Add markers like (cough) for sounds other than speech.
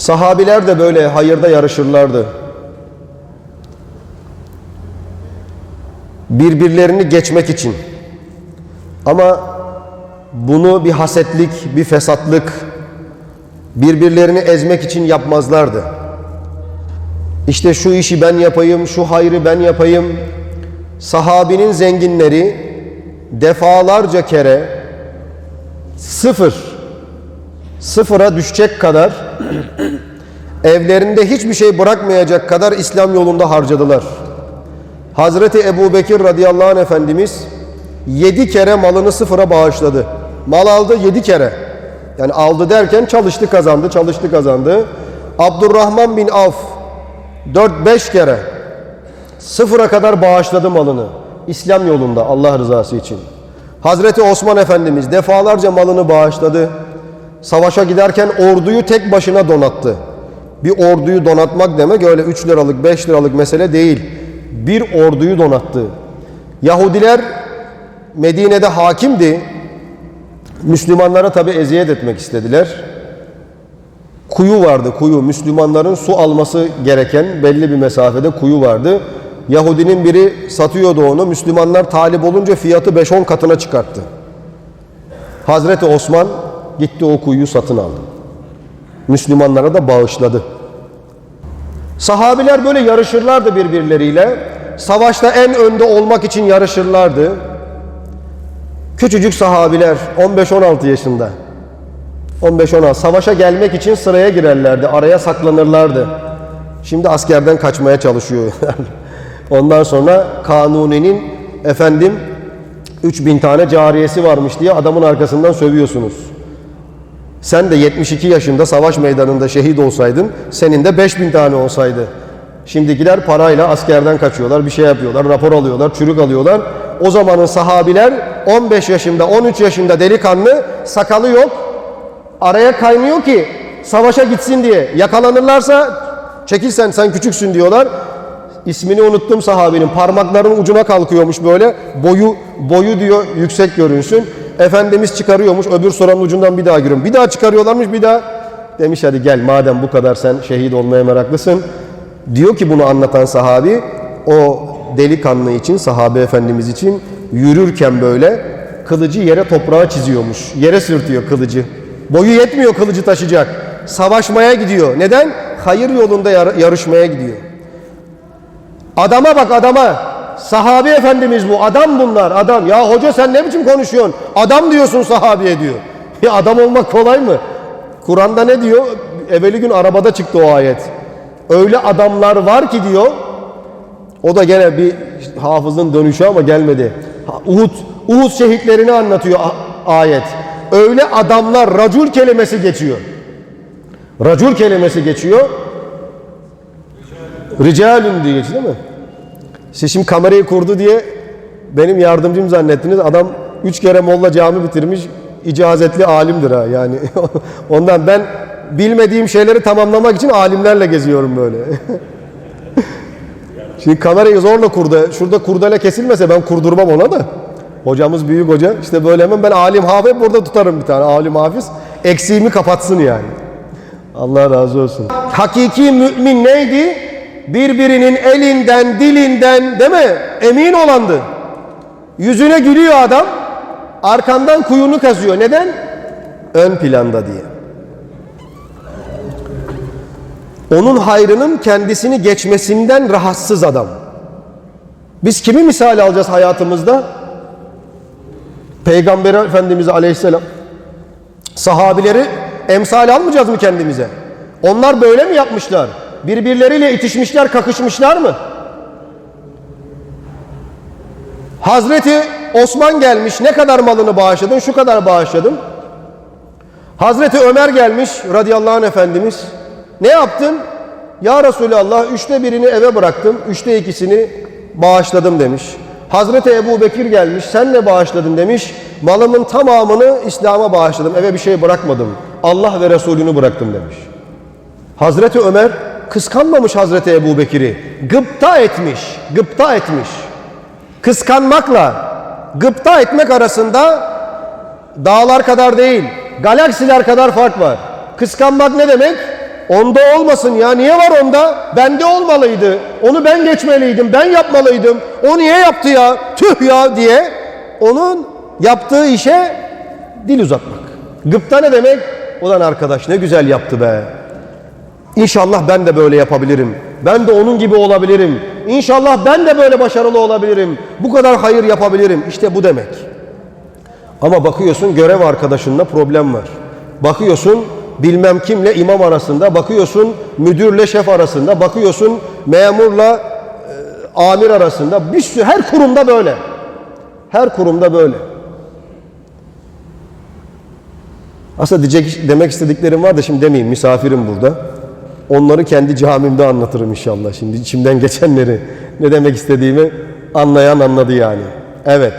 Sahabiler de böyle hayırda yarışırlardı. Birbirlerini geçmek için. Ama bunu bir hasetlik, bir fesatlık, birbirlerini ezmek için yapmazlardı. İşte şu işi ben yapayım, şu hayrı ben yapayım. Sahabinin zenginleri defalarca kere sıfır, sıfıra düşecek kadar (clears throat) evlerinde hiçbir şey bırakmayacak kadar İslam yolunda harcadılar. Hazreti Ebu Bekir radıyallahu anh Efendimiz yedi kere malını sıfıra bağışladı. Mal aldı yedi kere. Yani aldı derken çalıştı kazandı, çalıştı kazandı. Abdurrahman bin Avf 4-5 kere sıfıra kadar bağışladı malını. İslam yolunda Allah rızası için. Hazreti Osman Efendimiz defalarca malını bağışladı. Savaşa giderken orduyu tek başına donattı. Bir orduyu donatmak demek öyle 3 liralık 5 liralık mesele değil. Bir orduyu donattı. Yahudiler Medine'de hakimdi. Müslümanlara tabi eziyet etmek istediler. Kuyu vardı kuyu. Müslümanların su alması gereken belli bir mesafede kuyu vardı. Yahudinin biri satıyordu onu. Müslümanlar talip olunca fiyatı 5-10 katına çıkarttı. Hazreti Osman gitti o kuyuyu satın aldı. Müslümanlara da bağışladı. Sahabiler böyle yarışırlardı birbirleriyle. Savaşta en önde olmak için yarışırlardı. Küçücük sahabiler 15-16 yaşında. 15-16 savaşa gelmek için sıraya girerlerdi. Araya saklanırlardı. Şimdi askerden kaçmaya çalışıyor. (laughs) Ondan sonra Kanuni'nin efendim 3000 tane cariyesi varmış diye adamın arkasından sövüyorsunuz. Sen de 72 yaşında savaş meydanında şehit olsaydın, senin de 5000 tane olsaydı. Şimdikiler parayla askerden kaçıyorlar, bir şey yapıyorlar, rapor alıyorlar, çürük alıyorlar. O zamanın sahabiler 15 yaşında, 13 yaşında delikanlı, sakalı yok. Araya kaynıyor ki savaşa gitsin diye. Yakalanırlarsa çekil sen, sen küçüksün diyorlar. İsmini unuttum sahabinin. Parmaklarının ucuna kalkıyormuş böyle. Boyu boyu diyor yüksek görünsün. Efendimiz çıkarıyormuş. Öbür soranın ucundan bir daha giriyorum. Bir daha çıkarıyorlarmış bir daha. Demiş hadi gel madem bu kadar sen şehit olmaya meraklısın. Diyor ki bunu anlatan sahabi o delikanlı için sahabe efendimiz için yürürken böyle kılıcı yere toprağa çiziyormuş. Yere sürtüyor kılıcı. Boyu yetmiyor kılıcı taşıyacak. Savaşmaya gidiyor. Neden? Hayır yolunda yar- yarışmaya gidiyor. Adama bak adama. Sahabi efendimiz bu. Adam bunlar. Adam. Ya hoca sen ne biçim konuşuyorsun? Adam diyorsun sahabiye diyor. (laughs) Ya adam olmak kolay mı? Kur'an'da ne diyor? Evveli gün arabada çıktı o ayet. Öyle adamlar var ki diyor. O da gene bir hafızın dönüşü ama gelmedi. Uhud, Uhud şehitlerini anlatıyor ayet. Öyle adamlar racul kelimesi geçiyor. Racul kelimesi geçiyor. Ricalun diye geçiyor değil mi? Siz şimdi kamerayı kurdu diye benim yardımcım zannettiniz. Adam üç kere Molla cami bitirmiş. icazetli alimdir ha yani. (laughs) Ondan ben bilmediğim şeyleri tamamlamak için alimlerle geziyorum böyle. (laughs) Şimdi kamerayı zorla kurdu. Şurada kurdele kesilmese ben kurdurmam ona da. Hocamız büyük hoca. İşte böyle hemen ben alim hafif burada tutarım bir tane alim hafiz. Eksiğimi kapatsın yani. Allah razı olsun. Hakiki mümin neydi? Birbirinin elinden, dilinden değil mi? Emin olandı. Yüzüne gülüyor adam. Arkandan kuyunu kazıyor. Neden? Ön planda diye. Onun hayrının kendisini geçmesinden rahatsız adam. Biz kimi misal alacağız hayatımızda? Peygamber Efendimiz Aleyhisselam. Sahabileri emsal almayacağız mı kendimize? Onlar böyle mi yapmışlar? Birbirleriyle itişmişler, kakışmışlar mı? Hazreti Osman gelmiş, ne kadar malını bağışladın? Şu kadar bağışladım. Hazreti Ömer gelmiş radıyallahu anh Efendimiz. Ne yaptın? Ya Resulallah üçte birini eve bıraktım, üçte ikisini bağışladım demiş. Hazreti Ebu Bekir gelmiş, sen ne bağışladın demiş. Malımın tamamını İslam'a bağışladım, eve bir şey bırakmadım. Allah ve Resulünü bıraktım demiş. Hazreti Ömer kıskanmamış Hazreti Ebu Bekir'i. Gıpta etmiş, gıpta etmiş. Kıskanmakla gıpta etmek arasında dağlar kadar değil, galaksiler kadar fark var. Kıskanmak ne demek? onda olmasın ya niye var onda? Bende olmalıydı. Onu ben geçmeliydim. Ben yapmalıydım. O niye yaptı ya? Tüh ya diye onun yaptığı işe dil uzatmak. Gıpta ne demek? Ulan arkadaş ne güzel yaptı be. İnşallah ben de böyle yapabilirim. Ben de onun gibi olabilirim. İnşallah ben de böyle başarılı olabilirim. Bu kadar hayır yapabilirim. İşte bu demek. Ama bakıyorsun görev arkadaşınla problem var. Bakıyorsun bilmem kimle imam arasında, bakıyorsun müdürle şef arasında, bakıyorsun memurla e, amir arasında. Bir sürü her kurumda böyle. Her kurumda böyle. Aslında diyecek, demek istediklerim var da şimdi demeyeyim misafirim burada. Onları kendi camimde anlatırım inşallah. Şimdi içimden geçenleri ne demek istediğimi anlayan anladı yani. Evet.